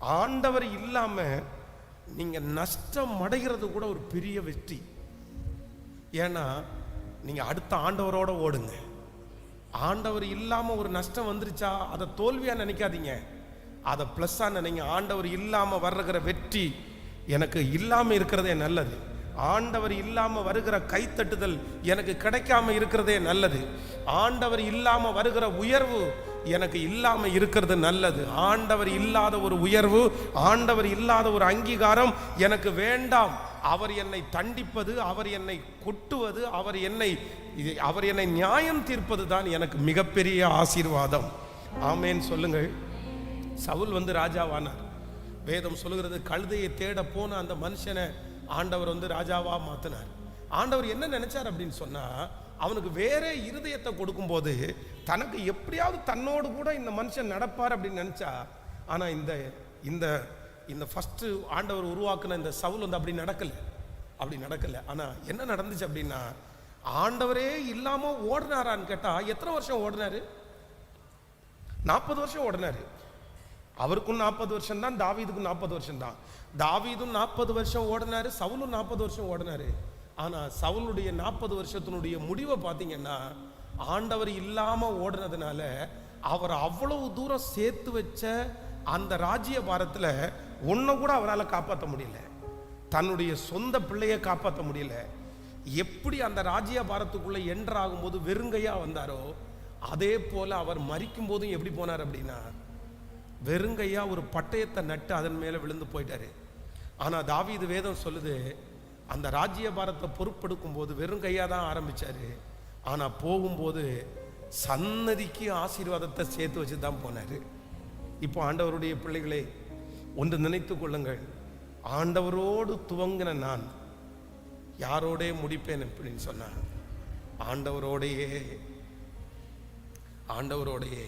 ஆண்டவர் இல்லாம நீங்க நஷ்டம் அடைகிறது கூட ஒரு பெரிய வெற்றி. ஏன்னா நீங்க அடுத்த ஆண்டவரோட ஓடுங்க. ஆண்டவர் இல்லாம ஒரு நஷ்டம் வந்துருச்சா அதை தோல்வியா நினைக்காதீங்க. அதை ப்ளஸ்ஸாக நினைங்க. ஆண்டவர் இல்லாம வர்றகிற வெற்றி எனக்கு இல்லாமல் இருக்கிறதே நல்லது. ஆண்டவர் இல்லாம வருகிற கைத்தட்டுதல் எனக்கு கிடைக்காம இருக்கிறதே நல்லது. ஆண்டவர் இல்லாம வருகிற உயர்வு எனக்கு இல்லாமல் இருக்கிறது நல்லது. ஆண்டவர் இல்லாத ஒரு உயர்வு ஆண்டவர் இல்லாத ஒரு அங்கீகாரம் எனக்கு வேண்டாம். அவர் என்னை தண்டிப்பது அவர் என்னை கொட்டுவது அவர் என்னை இது- அவர் என்னை நியாயம் தீர்ப்பது தான் எனக்கு மிகப்பெரிய ஆசீர்வாதம். ஆமேன் சொல்லுங்கள். சவுல் வந்து ராஜாவானார். வேதம் சொல்லுகிறது கழுதையை தேட போன அந்த மனுஷனை ஆண்டவர் வந்து ராஜாவாக மாற்றினார் ஆண்டவர் என்ன நினைச்சார் அப்படின்னு சொன்னால் அவனுக்கு வேற இருதயத்தை கொடுக்கும்போது தனக்கு எப்படியாவது தன்னோடு கூட இந்த மனுஷன் நடப்பார் அப்படின்னு நினச்சா ஆனா இந்த இந்த இந்த ஃபஸ்ட்டு ஆண்டவர் உருவாக்குன இந்த சவுல் வந்து அப்படி நடக்கலை. அப்படி நடக்கலை. ஆனா என்ன நடந்துச்சு அப்படின்னா ஆண்டவரே இல்லாமல் ஓடினாரான்னு கேட்டால் எத்தனை வருஷம் ஓடினாரு? நாற்பது வருஷம் ஓடினாரு. அவருக்கும் நாற்பது வருஷம் தான் தாவீதுக்கும் நாற்பது வருஷம் தான். தாவீதும் நாற்பது வருஷம் ஓடினாரு சவுலும் நாற்பது வருஷம் ஓடினாரு. ஆனால் சவுலுடைய நாற்பது வருஷத்தினுடைய முடிவை பார்த்தீங்கன்னா ஆண்டவர் இல்லாமல் ஓடுனதுனால அவர் அவ்வளவு தூரம் சேர்த்து வச்ச அந்த ராஜ்ய பாரத்தில் ஒன்றை கூட அவரால் காப்பாற்ற முடியல. தன்னுடைய சொந்த பிள்ளையை காப்பாற்ற முடியல. எப்படி அந்த ராஜ்ய பாரத்துக்குள்ளே என்டர் ஆகும்போது வெறுங்கையாக வந்தாரோ அதே போல் அவர் மறிக்கும் போதும் எப்படி போனார் அப்படின்னா வெறுங்கையாக ஒரு பட்டயத்தை நட்டு அதன் மேலே விழுந்து போயிட்டாரு. ஆனா தாவீது வேதம் சொல்லுது அந்த ராஜ்ய பாரத்தை பொறுப்பெடுக்கும் போது வெறும் கையாக தான் ஆரம்பித்தார் ஆனால் போகும்போது சன்னதிக்கு ஆசீர்வாதத்தை சேர்த்து வச்சு தான் போனாரு. இப்போ ஆண்டவருடைய பிள்ளைகளை ஒன்று நினைத்து கொள்ளுங்கள். ஆண்டவரோடு துவங்கின நான் யாரோடே முடிப்பேன் அப்படின்னு சொன்னான் ஆண்டவரோடையே ஆண்டவரோடையே.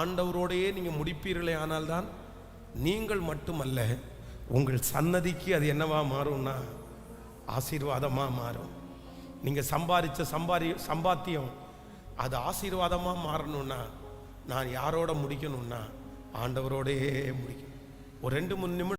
ஆண்டவரோடையே நீங்கள் முடிப்பீர்களே ஆனால்தான் நீங்கள் மட்டுமல்ல உங்கள் சன்னதிக்கு அது என்னவா மாறும்னா ஆசீர்வாதமாக மாறும். நீங்கள் சம்பாதிச்ச சம்பாரி சம்பாத்தியம் அது ஆசீர்வாதமாக மாறணும்னா நான் யாரோட முடிக்கணும்னா ஆண்டவரோடையே முடிக்கணும். ஒரு ரெண்டு மூணு நிமிடம்